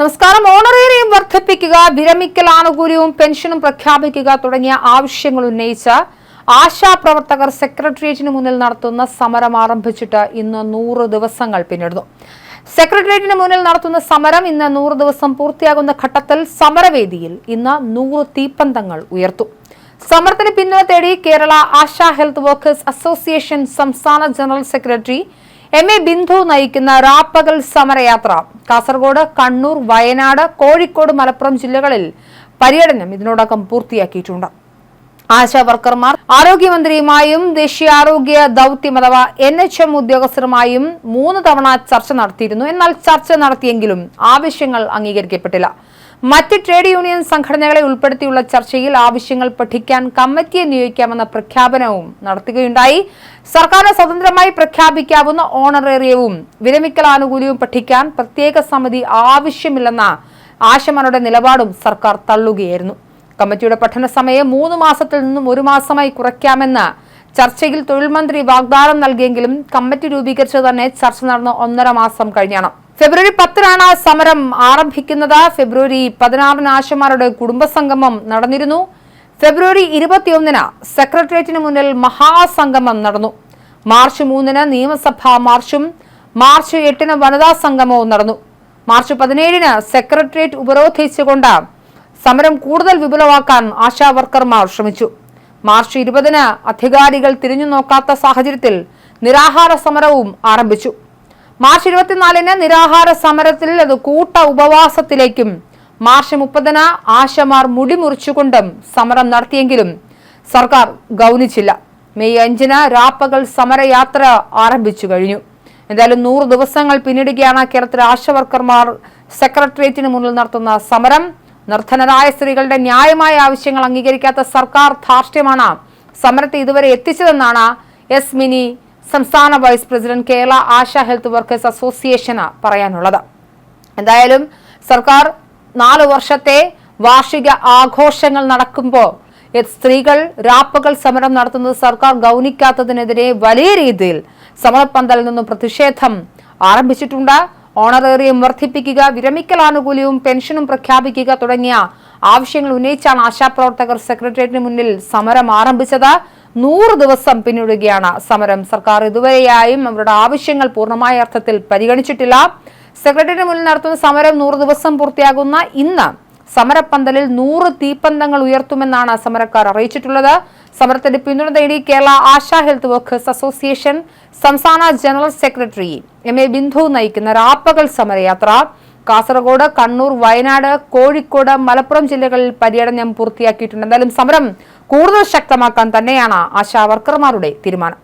നമസ്കാരം. ഓണറേറിയം വർദ്ധിപ്പിക്കുക വിരമിക്കൽ ആനുകൂല്യവും പെൻഷനും പ്രഖ്യാപിക്കുക തുടങ്ങിയ ആവശ്യങ്ങൾ ഉന്നയിച്ച ആശാപ്രവർത്തകർ സെക്രട്ടേറിയറ്റിന് മുന്നിൽ നടത്തുന്ന സമരം ആരംഭിച്ചിട്ട് ഇന്ന് നൂറ് ദിവസങ്ങൾ പിന്നിടുന്നു. സെക്രട്ടേറിയറ്റിന് മുന്നിൽ നടത്തുന്ന സമരം ഇന്ന് നൂറ് ദിവസം പൂർത്തിയാകുന്ന ഘട്ടത്തിൽ സമരവേദിയിൽ ഇന്ന് നൂറ് തീപ്പന്തങ്ങൾ ഉയർത്തു. സമരത്തിന് പിന്തുണ തേടി Kerala Asha health workers association സംസ്ഥാന general secretary M A Bindu നയിക്കുന്ന റാപ്പകൽ സമരയാത്ര. കാസർഗോഡ് കണ്ണൂർ വയനാട് കോഴിക്കോട് മലപ്പുറം ജില്ലകളിൽ പര്യടനം ഇതിനോടകം പൂർത്തിയാക്കിയിട്ടുണ്ട്. ആശാ വർക്കർമാർ ആരോഗ്യമന്ത്രിയുമായും ദേശീയ ആരോഗ്യ ദൌത്യം അഥവാ എൻ എച്ച് എം ഉദ്യോഗസ്ഥരുമായും മൂന്ന് തവണ ചർച്ച നടത്തിയിരുന്നു. എന്നാൽ ചർച്ച നടത്തിയെങ്കിലും ആവശ്യങ്ങൾ അംഗീകരിക്കപ്പെട്ടില്ല. മറ്റ് ട്രേഡ് യൂണിയൻ സംഘടനകളെ ഉൾപ്പെടുത്തിയുള്ള ചർച്ചയിൽ ആവശ്യങ്ങൾ പഠിക്കാൻ കമ്മിറ്റിയെ നിയോഗിക്കാമെന്ന പ്രഖ്യാപനവും നടത്തുകയുണ്ടായി. സർക്കാരിന് സ്വതന്ത്രമായി പ്രഖ്യാപിക്കാവുന്ന ഓണറേറിയവും വിരമിക്കൽ ആനുകൂല്യവും പഠിക്കാൻ പ്രത്യേക സമിതി ആവശ്യമില്ലെന്ന ആശമാരുടെ നിലപാടും സർക്കാർ തള്ളുകയായിരുന്നു. കമ്മിറ്റിയുടെ പഠന സമയം മൂന്ന് മാസത്തിൽ നിന്നും ഒരു മാസമായി കുറയ്ക്കാമെന്ന് ചർച്ചയിൽ തൊഴിൽ മന്ത്രി വാഗ്ദാനം നൽകിയെങ്കിലും കമ്മിറ്റി രൂപീകരിച്ചു തന്നെ ചർച്ച നടന്ന ഒന്നര മാസം കഴിഞ്ഞാണ്. ഫെബ്രുവരി പത്തിനാണ് സമരം ആരംഭിക്കുന്നത്. ഫെബ്രുവരി പതിനാറിന് ആശമാരുടെ കുടുംബസംഗമം നടന്നിരുന്നു. ഫെബ്രുവരി ഇരുപത്തിയൊന്നിന് സെക്രട്ടേറിയറ്റിന് മുന്നിൽ മഹാസംഗമം നടന്നു. മാർച്ച് മൂന്നിന് നിയമസഭാ മാർച്ചും മാർച്ച് എട്ടിന് വനിതാ സംഗമവും നടന്നു. മാർച്ച് പതിനേഴിന് സെക്രട്ടേറിയറ്റ് ഉപരോധിച്ചുകൊണ്ട് സമരം കൂടുതൽ വിപുലമാക്കാൻ ആശാവർക്കർമാർ ശ്രമിച്ചു. മാർച്ച് ഇരുപതിന് അധികാരികൾ തിരിഞ്ഞു നോക്കാത്ത സാഹചര്യത്തിൽ നിരാഹാര സമരവും ആരംഭിച്ചു. മാർച്ച് ഇരുപത്തിനാലിന് നിരാഹാര സമരത്തിൽ അത് കൂട്ട ഉപവാസത്തിലേക്കും മാർച്ച് മുപ്പതിന് ആശമാർ മുടിമുറിച്ചുകൊണ്ടും സമരം നടത്തിയെങ്കിലും സർക്കാർ ഗൗനിച്ചില്ല. മെയ് അഞ്ചിന് രാപ്പകൽ സമരയാത്ര ആരംഭിച്ചു കഴിഞ്ഞു. എന്തായാലും നൂറ് ദിവസങ്ങൾ പിന്നിടുകയാണ് കേരളത്തിലെ ആശാവർക്കർമാർ. സെക്രട്ടേറിയറ്റിന് മുന്നിൽ നടത്തുന്ന സമരം നിർധനരായ സ്ത്രീകളുടെ ന്യായമായ ആവശ്യങ്ങൾ അംഗീകരിക്കാത്ത സർക്കാർ ധാർഷ്ട്യമാണ് സമരത്തെ ഇതുവരെ എത്തിച്ചതെന്നാണ് എസ് മിനി സംസ്ഥാന vice president Kerala Asha health workers അസോസിയേഷന് പറയാനുള്ളത്. എന്തായാലും സർക്കാർ നാലു വർഷത്തെ വാർഷിക ആഘോഷങ്ങൾ നടക്കുമ്പോൾ സ്ത്രീകൾ രാപ്പകൽ സമരം നടത്തുന്നത് സർക്കാർ ഗൗനിക്കാത്തതിനെതിരെ വലിയ രീതിയിൽ സമരപ്പന്തലിൽ നിന്നും പ്രതിഷേധം ആരംഭിച്ചിട്ടുണ്ട്. ഓണറേറിയം വർദ്ധിപ്പിക്കുക വിരമിക്കൽ ആനുകൂല്യവും പെൻഷനും പ്രഖ്യാപിക്കുക തുടങ്ങിയ ആവശ്യങ്ങൾ ഉന്നയിച്ചാണ് ആശാപ്രവർത്തകർ സെക്രട്ടേറിയറ്റിന് മുന്നിൽ സമരം ആരംഭിച്ചത്. നൂറ് ദിവസം പിന്നിടുകയാണ് സമരം. സർക്കാർ ഇതുവരെയായും അവരുടെ ആവശ്യങ്ങൾ പൂർണമായ അർത്ഥത്തിൽ പരിഗണിച്ചിട്ടില്ല. സെക്രട്ടറിയുടെ മുന്നിൽ നടത്തുന്ന സമരം നൂറ് ദിവസം പൂർത്തിയാകുന്ന ഇന്ന് സമരപ്പന്തലിൽ നൂറ് തീപ്പന്തങ്ങൾ ഉയർത്തുമെന്നാണ് സമരക്കാർ അറിയിച്ചിട്ടുള്ളത്. സമരത്തിന്റെ പിന്തുണ തേടി Kerala Asha health workers association സംസ്ഥാന general secretary M A Bindu നയിക്കുന്ന രാപ്പകൽ സമരയാത്ര. കാസർഗോഡ് കണ്ണൂർ വയനാട് കോഴിക്കോട് മലപ്പുറം ജില്ലകളിൽ പര്യടനം പൂർത്തിയാക്കിയിട്ടുണ്ട്. എന്തായാലും സമരം കൂടുതൽ ശക്തമാക്കാൻ തന്നെയാണ് ആശാ വർക്കർമാരുടെ തീരുമാനം.